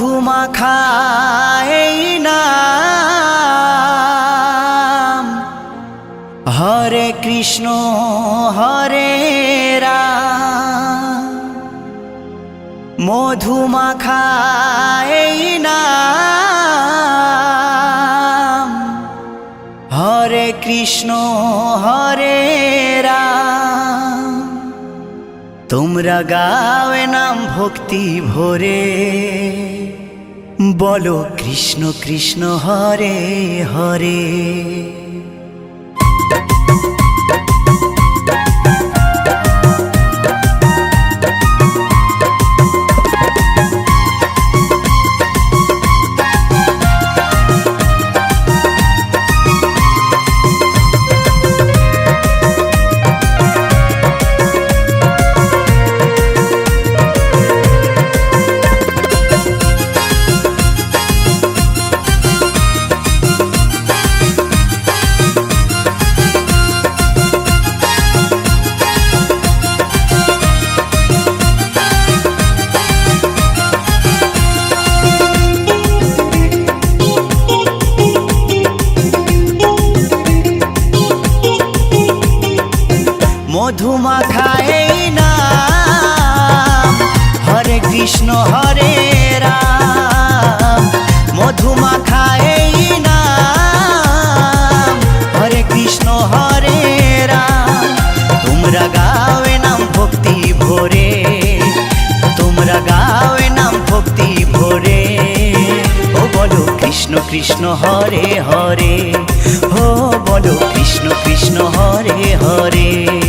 মধুমাখায় নাম হরে কৃষ্ণ, হরে রাম। মধুমাখায় নাম হরে কৃষ্ণ, হরে তোমরা গাওয়ে নাম ভক্তি ভরে। বলো কৃষ্ণ কৃষ্ণ হরে হরে। কৃষ্ণ হরে হরে হো বলো কৃষ্ণ কৃষ্ণ হরে হরে।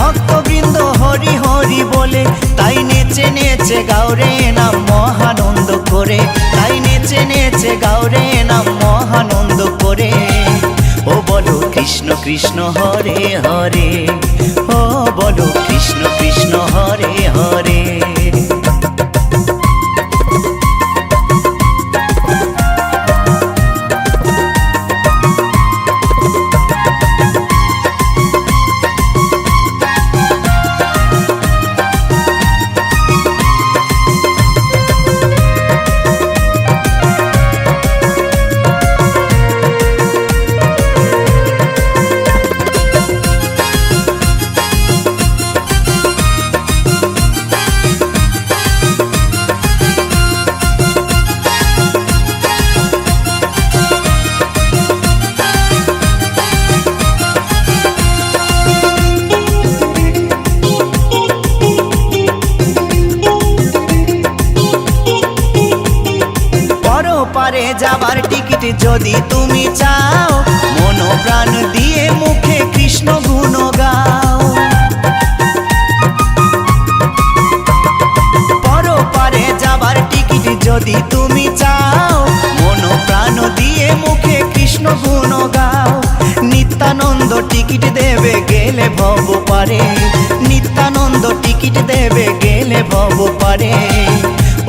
ভক্তবৃন্দ হরি হরি বলে, তাই নেচে নেচে গাওরে নাম মহানন্দ করে, তাই নেচে নেচে গাওরে নাম মহানন্দ করে। ও বলো কৃষ্ণ কৃষ্ণ হরে হরে, ও বলো কৃষ্ণ কৃষ্ণ হরে হরে। যদি তুমি চাও মন প্রাণ দিয়ে মুখে কৃষ্ণ গুণ গাও। পরপারে যাবার টিকিট যদি তুমি চাও মন প্রাণ দিয়ে মুখে কৃষ্ণ গুণ গাও। নিত্যানন্দ টিকিট দেবে গেলে ভব পারে নিত্যানন্দ টিকিট দেবে গেলে ভব পারে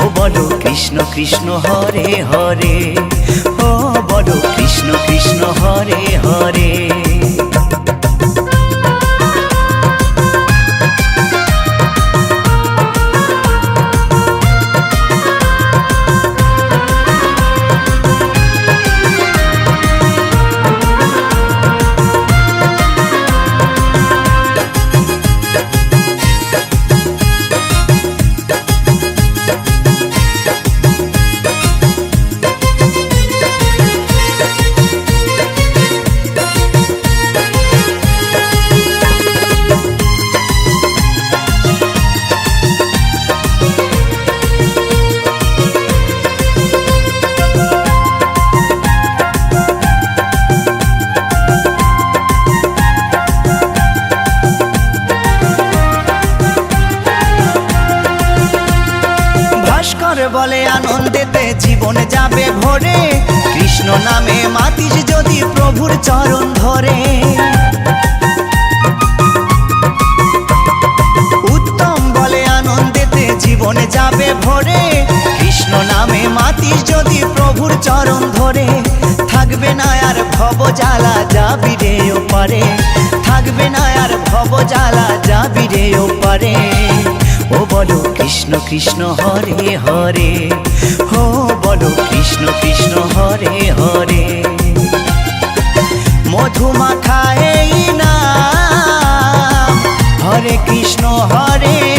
ও বলো কৃষ্ণ কৃষ্ণ হরে হরে বলো কৃষ্ণ কৃষ্ণ হরে হরে। থাকবে না আর ভব জ্বালা যাবি রে ও পারে ও বলো কৃষ্ণ কৃষ্ণ, হরে হরে। হো বলো কৃষ্ণ কৃষ্ণ, হরে হরে। মধুমাখা এই না হরে কৃষ্ণ, হরে